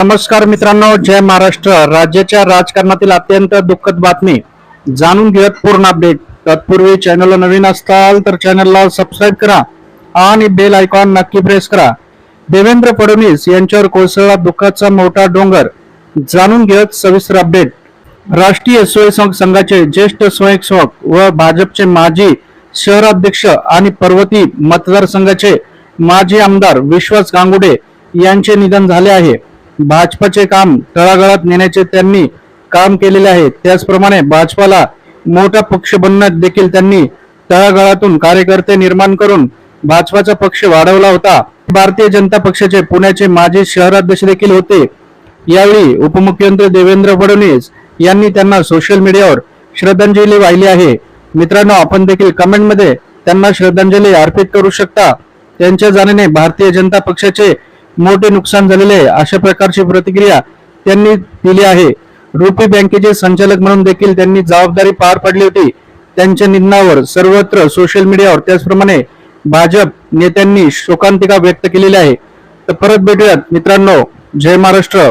नमस्कार मित्रांनो जय महाराष्ट्र. राज्याच्या राजकारणातील अत्यंत दुःखद बातमी. जाणून घेत पूर्ण अपडेट. तत्पूर्वी चॅनलला नवीन असताल तर चॅनलला सबस्क्राईब करा आणि बेल आयकॉन नक्की प्रेस करा. देवेंद्र फडणवीस यांच्यावर कोसळला दुःखाचा मोठा डोंगर. जाणून घेत सविस्तर अपडेट राष्ट्रीय स्वयंसेवक संघाचे ज्येष्ठ स्वयंसेवक व भाजपचे माजी शहराध्यक्ष आणि पर्वती मतदारसंघाचे माजी आमदार विश्वास गांगुडे यांचे निधन झाले आहे. भाजपचे काम तळागाळात नेण्याचे त्यांनी काम केलेले आहे. त्याचप्रमाणे भाजपाला मोठा पक्ष बनण्यात देखील त्यांनी तळागाळातून कार्यकर्ते निर्माण करून भाजपाचा पक्ष वाढवला होता. भारतीय जनता पक्षाचे पुण्याचे माजी शहराध्यक्ष देखील होते. यावेळी उपमुख्यमंत्री देवेंद्र फडणवीस यांनी त्यांना सोशल मीडियावर श्रद्धांजली वाहिली आहे. मित्रांनो आपण देखील कमेंटमध्ये त्यांना श्रद्धांजली अर्पित करू शकता. त्यांच्या जाण्याने भारतीय जनता पक्षाचे मोठे नुकसान झालेले आहे. अशा प्रकारची प्रतिक्रिया त्यांनी दिली आहे. रुपी बँकेचे संचालक म्हणून देखील त्यांनी जबाबदारी पार पडली होती. त्यांच्या निधनावर सर्वत्र सोशल मीडियावर त्याचप्रमाणे भाजप नेत्यांनी शोकांतिका व्यक्त केलेली आहे. तर परत भेटूयात. मित्रांनो जय महाराष्ट्र.